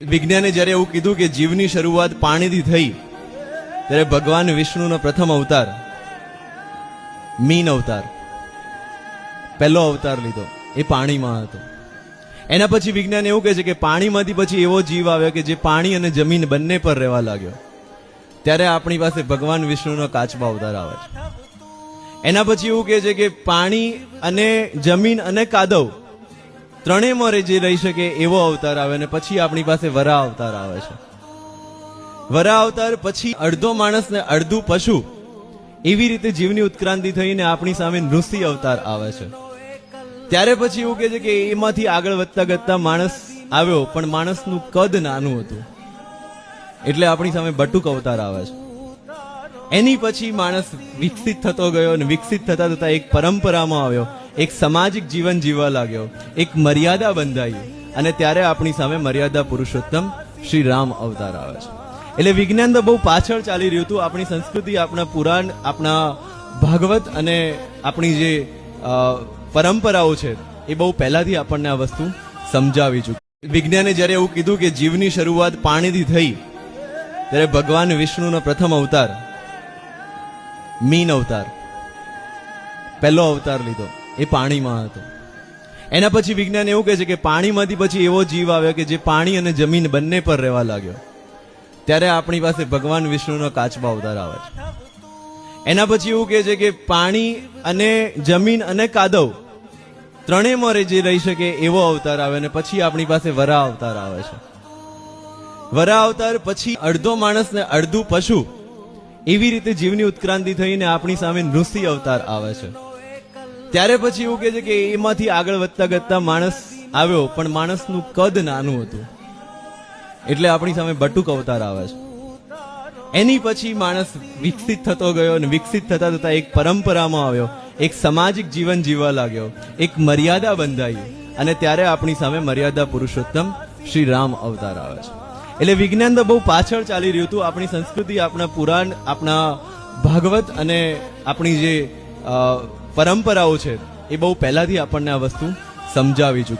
વિજ્ઞાને જ્યારે એવું કીધું કે જીવની શરૂઆત પાણીથી થઈ, ત્યારે ભગવાન વિષ્ણુનો પ્રથમ અવતાર, મીન અવતાર, પહેલો અવતાર લીધો, એ પાણીમાં હતો. એના પછી વિજ્ઞાન એવું કહે છે કે પાણીમાંથી પછી એવો જીવ આવ્યો કે જે પાણી અને જમીન બંને પર રહેવા લાગ્યો. ત્યારે આપણી પાસે ભગવાન વિષ્ણુનો કાચબા અવતાર આવે છે. એના પછી એવું કહે છે કે પાણી અને જમીન અને કાદવ ત્રણેયમાં રે જે રહી શકે એવો અવતાર આવે અને પછી આપણી પાસે વરા અવતાર આવે છે. વરા અવતાર પછી અડધો માણસ ને અડધું પશુ એવી રીતે જીવની ઉત્ક્રાંતિ થઈને આપણી સામે નૃસિંહ અવતાર આવે છે. ત્યારે પછી એવું કહે છે કે એમાંથી આગળ વધતા ગતતા માણસ આવ્યો, પણ માણસનું કદ નાનું હતું. એટલે આપણી સામે બટુક અવતાર આવે છે. એની પછી માણસ વિકસિત થતો ગયો અને વિકસિત થતા થતા એક પરંપરામાં આવ્યો. એક સામાજિક જીવન જીવવા લાગ્યો. એક મર્યાદા બંધાઈ. અને ત્યારે આપણી સામે મર્યાદા પુરુષોત્તમ શ્રી રામ અવતાર આવે છે. એટલે વિજ્ઞાન તો બહુ પાછળ ચાલી રહ્યું હતું. આપણી સંસ્કૃતિ, આપણા પુરાણ, આપણા ભાગવત અને આપણી જે પરંપરાઓ છે, એ બહુ પહેલાથી આપણને આ વસ્તુ સમજાવી ચૂકી. વિજ્ઞાને જ્યારે એવું કીધું કે જીવની શરૂઆત પાણીથી થઈ, ત્યારે ભગવાન વિષ્ણુનો પ્રથમ અવતાર મીન અવતાર, પહેલો અવતાર લીધો. એ પાણીમાં હતો. એના પછી વિજ્ઞાન એવું કહે છે કે પાણીમાંથી પછી એવો જીવ આવ્યો કે જે પાણી અને જમીન બંને પર રહેવા લાગ્યો. ત્યારે આપણી પાસે ભગવાન વિષ્ણુનો કાચબા અવતાર આવે છે. એના પછી એવું કહે છે કે પાણી અને જમીન અને કાદવ ત્રણેયમાં જે રહી શકે એવો અવતાર આવે અને પછી આપણી પાસે વરા અવતાર આવે છે. વરા અવતાર પછી અડધો માણસ ને અડધું પશુ એવી રીતે જીવની ઉત્ક્રાંતિ થઈને આપણી સામે નૃસિંહ અવતાર આવે છે. ત્યારે પછી એવું કહે છે કે એમાંથી આગળ વધતા વધતા માણસ આવ્યો, પણ માણસનું કદ નાનું હતું. એટલે આપણી સામે બટુક અવતાર આવે છે. એની પછી માણસ વિકસિત થતો ગયો અને વિકસિત થતા થતા એક પરંપરામાં આવ્યો, એક સામાજિક જીવન જીવવા લાગ્યો, એક મર્યાદા બંધાઈ. અને ત્યારે આપણી સામે મર્યાદા પુરુષોત્તમ શ્રી રામ અવતાર આવે છે. એટલે વિજ્ઞાન તો બહુ પાછળ ચાલી રહ્યું હતું. આપણી સંસ્કૃતિ, આપણા પુરાણ, આપણા ભાગવત અને આપણી જે પરંપરાઓ છે એ બહુ પહેલાથી આપણને આ વસ્તુ સમજાવી ચૂકી